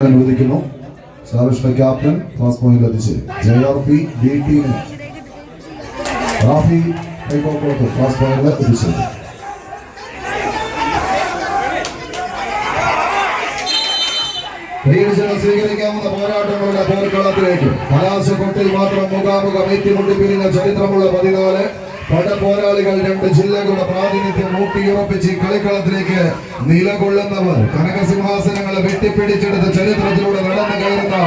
അനുവദിക്കുന്നു Sreekrishna captain class point എത്തിച്ച് J R P B ടീമിന് റാഫി കൈക്കോപ്പുറത്ത് ക്ലാസ് പോയിന്റ് എത്തിച്ചത് കൈയടിച്ചാൽ സ്വീകരിക്കാവുന്ന പോരാട്ടങ്ങളുടെ പോർക്കളത്തിലേക്ക് കലാശക്കൊട്ടിൽ മാത്രം മുഖാമുഖം ഏറ്റുമുട്ടി പിരിഞ്ഞ ചരിത്രമുള്ള പതിനാല് പട പോരാളികൾ രണ്ട് ജില്ലകളുടെ പ്രാതിനിധ്യം ഊട്ടിയുറപ്പിച്ച് ഈ കളിക്കളത്തിലേക്ക് നിലകൊള്ളുന്നവർ. കനകസിംഹാസനങ്ങളെ വെട്ടിപ്പിടിച്ചെടുത്ത് ചരിത്രത്തിലൂടെ നടന്നു കയറുന്ന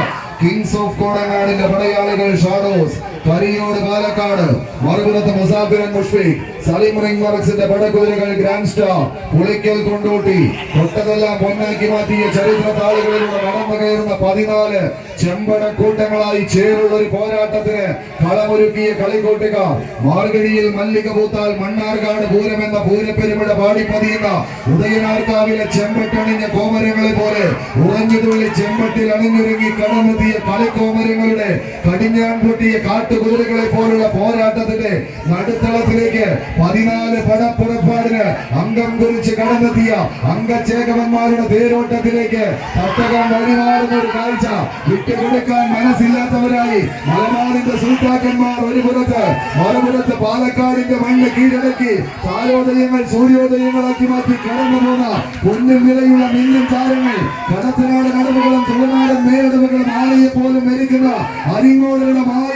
കിങ്സ് ഓഫ് കോടങ്ങാടിന്റെ പടയാളികൾ ഷാഡോസ് കരിയോട് പാലക്കാട്. മറുപുറത്ത് മുസാഫിറൻ മുഷ്ഫിഖ്. സലീം റിംഗ് വർക്സിന്റെ പടക്കുതിരകൾ ഗ്രാൻഡ് സ്റ്റാർ. പുളിക്കൽ കൊണ്ടോട്ടി. തൊട്ടതെല്ലാം പൊന്നാക്കി മാറ്റിയ ചരിത്ര താളുകളിലൂടെ നടന്നു കയറുന്ന പതിനാല് ചെമ്പട കൂട്ടങ്ങളായി ചേരുള്ള ഒരു പോരാട്ടത്തിന് കളമൊരുക്കിയ കളിക്കൂട്ടുകാർ. മാർഗഴിയിൽ മല്ലിക പൂത്താൽ മണ്ണാർക്കാട് പൂരം എന്ന പൂരപ്പെരുമഴ പാടിപ്പതിയുന്ന ഉദയനാർക്കാവിലെ ചെമ്പട്ടണിഞ്ഞ കോമരങ്ങളെ പോലെ ഉറഞ്ഞു തുള്ളി ചെമ്പട്ടിൽ അണിഞ്ഞൊരുങ്ങി കടന്നെത്തിയ കളിക്കോമരങ്ങളുടെ കടിഞ്ഞാൻ പൊട്ടിയ കാട്ടുകുതിരകളെ പോലുള്ള പോരാട്ടത്തിന്റെ നടുത്തളത്തിലേക്ക് പതിനാല് പടപ്പുറപ്പാടിന് അംഗം കുറിച്ച് കടന്നെത്തിയ അംഗചേകവന്മാരുടെ തേരോട്ടത്തിലേക്ക് തട്ടകം വഴിമാറുന്ന ഒരു കാഴ്ച വിട്ടുകൊടുക്കാൻ മനസ്സില്ലാത്തവരായി മലബാറിന്റെ സുൽത്താക്കന്മാർ ഒരു പുറത്ത് മറുപുറത്ത് പാലക്കാടിന്റെ മണ്ണ് കീഴടക്കി താരോദയങ്ങൾ സൂര്യോദയങ്ങളാക്കി മാറ്റി കടന്നു പോന്ന പൊന്നും നിലയുള്ള മിന്നും താരങ്ങൾ കടത്തനാട് നടവുകളും തുളനാടൻ മേലടവുകളും ആലയെ പോലും മരിക്കുന്ന അരിങ്ങോടുകളുടെ മായ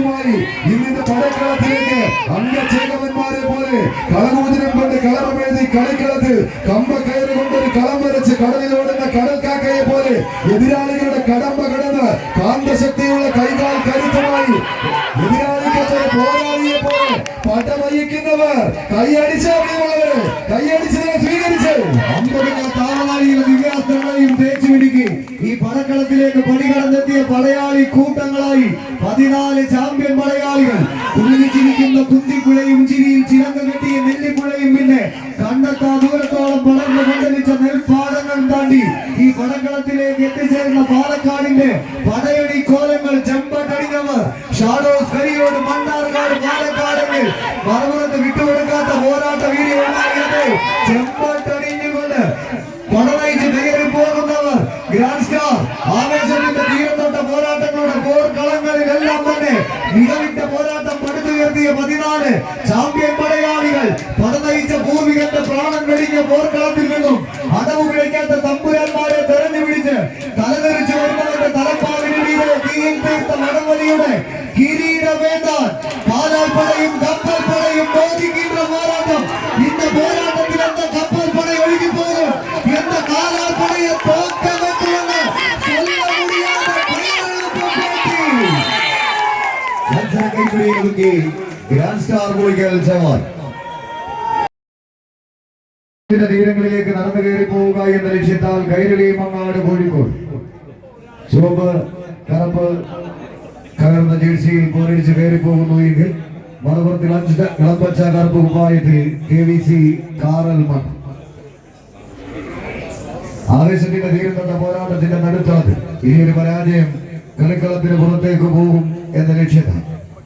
തരിപ്പുമായി ഇന്നിന്റെ പടക്കളത്തിലേക്ക് അംഗചേകവന്മാരെ പോലെ കളമോചനം കൊണ്ട് കളമെഴുതി കളിക്കളത്തിൽ കമ്പ കയറി കൊണ്ടൊരു കളം വരച്ച് കടലിലോടുന്ന കടൽക്കാക്കയെ പോലെ എതിരാളികളുടെ കടമ്പ കടന്ന് കാന്തശക്തിയുള്ള കൈകാൽ കരുത്തമായി എതിരാളിക്കൊരു പോരാളിയെ പോലെ പടമയക്കുന്നവർ കൈയടിച്ച പ്രിയമുള്ളവര് കൈയടിച്ചതിനെ സ്വീകരിച്ച്. അമ്പതിന്റെ താളവാളിയും ദിവ്യാസ്ത്രങ്ങളെയും തേച്ചു പിടിക്കി ഈ പടക്കളത്തിലേക്ക് പടയാളി കൂട്ടങ്ങളായി പതിനാല് ചാമ്പ്യൻ മലയാളികൾ കുളിച്ചിരിക്കുന്ന കുന്തിപ്പുഴയും ചിരിയും ചിരങ്ങ കെട്ടിയ നെല്ലിപ്പുഴയും പിന്നെ കണ്ടെത്താ ദൂരത്തോളം പടർന്നു മണ്ഡലിച്ച നെൽപ്പാടങ്ങൾ താണ്ടി ഈ പടക്കളത്തിലേക്ക് എത്തിച്ചേർന്ന പാലക്കാടിന്റെ പടയണി കോലങ്ങൾ ചെമ്പട്ടടിഞ്ഞവർ ഷാഡോസ് കരിയോട് മണ്ണാർക്കാട് പാലക്കാടെങ്കിൽ മറുപുറത്ത് വിട്ടുകൊടുക്കാത്ത പോരാട്ട വീര്യമായത് ചെമ്പട്ടണിഞ്ഞുകൊണ്ട് ചാമ്പ്യൻ പടയാളികൾ പതനയിച്ച പൂർവികന്റെ പ്രാണൻ വെടിഞ്ഞ പോർക്കളത്തിൽ നിന്നും അടവ് പിഴയ്ക്കാത്ത തമ്പുരാന്മാരെ തെരഞ്ഞു പിടിച്ച് തലതെറിച്ച് വരുന്നവരുടെ തലപ്പാവിനിടയിലെ തീയിൽ തീർത്ത നടപടിയുടെ കിരീടമേന്താൻ പാലാൽപ്പടയും കപ്പൽ പടയും മോദിക്കുന്ന പോരാട്ടം இந்த போராட்டத்தில் அந்த கப்பல் படை ஒழுகி போகும் எந்த காலால் படையை தோக்க வேண்டும் என்று சொல்ல முடியாத கைப்பிடிகளுக்கு ഗ്രാൻഡ് സ്റ്റാർ പുളിക്കൽ ജവാൻ. തീരങ്ങളിലേക്ക് നടന്നു കയറി പോവുക എന്ന ലക്ഷ്യത്താൽ കൈരളി മങ്ങാട് കോഴിക്കോട്. ചുവപ്പ് കറുപ്പ് കലർന്ന ജേഴ്സിയിൽ പോരടിച്ച് കയറി പോകുന്നു എങ്കിൽ മലപ്പുറത്തിൽ അഞ്ച് ഇളമ്പച്ച കറുപ്പ് കുപ്പായത്തിൽ K V C Karalmanna. ആവേശത്തിന്റെ തീരുന്ന പോരാട്ടത്തിന്റെ നടുത്താത് ഇനിയൊരു പരാജയം കളിക്കളത്തിന് പുറത്തേക്ക് പോകും എന്ന ലക്ഷ്യത്തിൽ.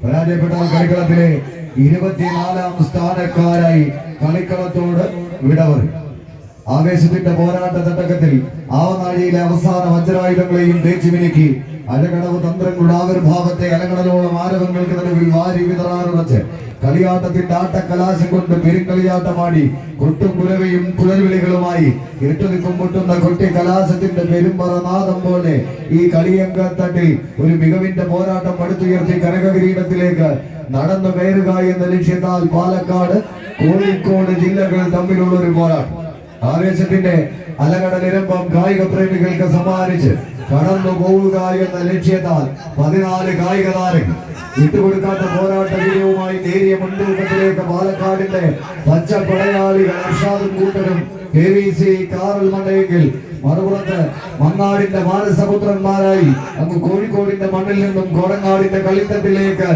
പരാജയപ്പെട്ടാൽ കളിക്കളത്തിലെ ഇരുപത്തിനാലാം സ്ഥാനക്കാരായി കളിക്കളത്തോട് വിടവറി ആവേശത്തിന്റെ പോരാട്ട തട്ടകത്തിൽ ആവനാഴിയിലെ അവസാന വജ്രായുധങ്ങളെയും തേച്ചു മിനുക്കി. അഴകടവ് തന്ത്രങ്ങളുടെ ആവിർഭാവത്തെ അലകടലോളം ആരവങ്ങൾക്ക് നടുവിൽ വാരി വിതറാറുറച്ച് കളിയാട്ടത്തിന്റെ ആട്ടക്കലാശം കൊണ്ട് പെരുങ്കളിയാട്ടമാടി കൊട്ടും കുരവയും കുഴൽവിളികളുമായി ഇരുട്ടുനിൽക്കും മുട്ടുന്ന കൊട്ടി കലാശത്തിന്റെ പെരുമ്പറനാദം പോലെ ഈ കളിയങ്കത്തട്ടിൽ ഒരു മികവിന്റെ പോരാട്ടം പടുത്തുയർത്തി കനകകിരീടത്തിലേക്ക് നടന്നു കയറുക എന്ന ലക്ഷ്യത്താൽ പാലക്കാട് കോഴിക്കോട് ജില്ലകൾ തമ്മിലുള്ള ഒരു പോരാട്ടം. ആവേശത്തിന്റെ അലകട നിരമ്പം കായിക പ്രേമികൾക്ക് സമ്മാനിച്ച് കടന്നു പോവുക എന്ന ലക്ഷ്യത്താൽ പതിനാല് കായിക താരങ്ങൾ വിട്ടുകൊടുക്കാത്ത പോരാട്ട വീര്യവുമായി നേരിയ മുൻതൂക്കത്തിലേക്ക് പാലക്കാടിന്റെ പച്ച പടയാളികൾ അർഷാദും കൂട്ടനും കെ വി സി കാറൽ മണ്ടയെങ്കിൽ മറുപുറത്ത് മങ്ങാടിന്റെ മാനസപുത്രന്മാരായി അങ്ങ് കോഴിക്കോടിന്റെ മണ്ണിൽ നിന്നും കോടങ്ങാടിന്റെ കളിത്തട്ടിലേക്ക്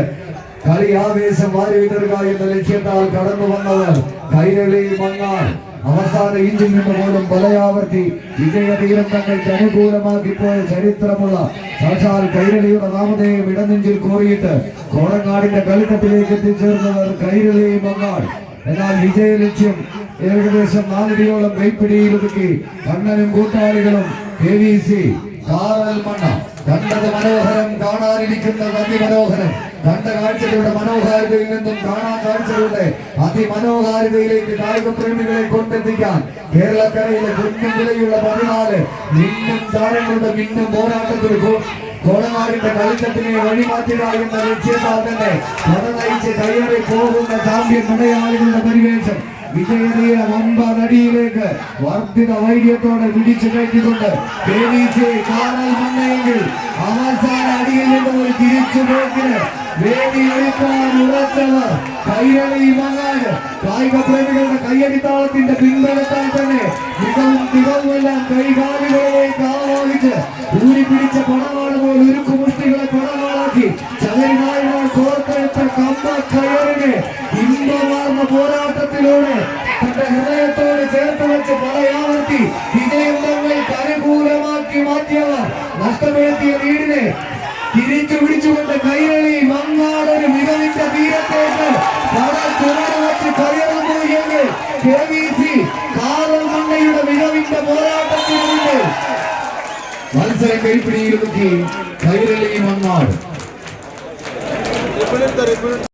കളി ആവേശം വാരി വിതറുക എന്ന ലക്ഷ്യത്താൽ കടന്നു വന്നവർ കൈരളി മങ്ങാട് അവസാന നിന്ന് പോലും പലയാവർത്തി വിജയ തീരങ്ങൾക്ക് അനുകൂലമാക്കി പോയ ചരിത്രമുള്ള സാക്ഷാൽ കൈരളിയുടെ നാമധേയം ഇടനെഞ്ചിൽ കോറിയിട്ട് കോടങ്ങാടിന്റെ കളിക്കത്തിലേക്ക് എത്തിച്ചേർന്നവർ കൈരളി മങ്ങാട് എന്നാൽ വിജയ ലക്ഷ്യം ഏകദേശം നാലടിയോളം കൈപ്പിടിയിൽ ഒതുക്കി കണ്ണനും കൂട്ടാളികളും K V C Karalmanna കണ്ടത് മനോഹരം കാണാനിരിക്കുന്നത് അതിമനോഹരം കണ്ട കാഴ്ചകളുടെ മനോഹാരിതയിൽ നിന്നും കാണാൻ കാഴ്ചകളുടെ അതിമനോഹാരിതയിലേക്ക് കായിക പ്രേമികളെ കൊണ്ടെത്തിക്കാൻ കേരളക്കരയിലെ കുഞ്ഞും വിലയുള്ള പതിനാല് മിന്നും താരങ്ങളുടെ മിന്നും പോരാട്ടത്തിൽ കോ- കളിച്ചത്തിനെ വഴിമാറ്റുക എന്ന ലക്ഷ്യത്താൽ തന്നെ പട നയിച്ച് കയ്യേറി പോകുന്ന ചാമ്പ്യൻ മലയാളികളുടെ പരിവേഷം വിജയതീയ വമ്പനടിയിലേക്ക് വർദ്ധിത വൈദ്യത്തോടെ പിടിച്ചു കയറ്റിക്കൊണ്ട് കാറൽ മണ്ണയെങ്കിൽ അവസാന അടിയിൽ നിന്ന് ഒരു തിരിച്ചുപോക്കിന് മങ്ങാട് കായിക പ്രേമികളുടെ കയ്യടിത്താളത്തിന്റെ പിൻബലത്താൽ തന്നെ മികവും മികവുമെല്ലാം കൈകാലുകളിലേക്ക് ആവാഹിച്ച് ഊരി പിടിച്ച പടവാൾ പോലെ ഉരുക്കുമുഷ്ടികളെ പടവാളാക്കി ചലനായമാർ കോർത്തെടുത്ത കമ്പ കയറിന് ഇമ്പമാർന്ന പോരാട്ടത്തിലൂടെ തന്റെ ഹൃദയത്തോട് ചേർത്ത് വെച്ച് പലയാവർത്തി വിജയം തങ്ങൾക്ക് അനുകൂലമാക്കി മാറ്റിയവർ നഷ്ടപ്പെടുത്തിയ വീടിനെ തിരിച്ചു പിടിച്ചുകൊണ്ട് കൈരളി മങ്ങാടൊരു മികവിന്റെ തീരത്തേക്ക് പട ചുവട് വെച്ച് കയറുന്നു എങ്കിൽ കെ വി സി കാവൽ മണ്ണയുടെ മികവിന്റെ പോരാട്ടത്തിന് മുന്നിൽ മത്സരം കൈപ്പിടിയിൽ മുക്കി കൈരളി മങ്ങാട്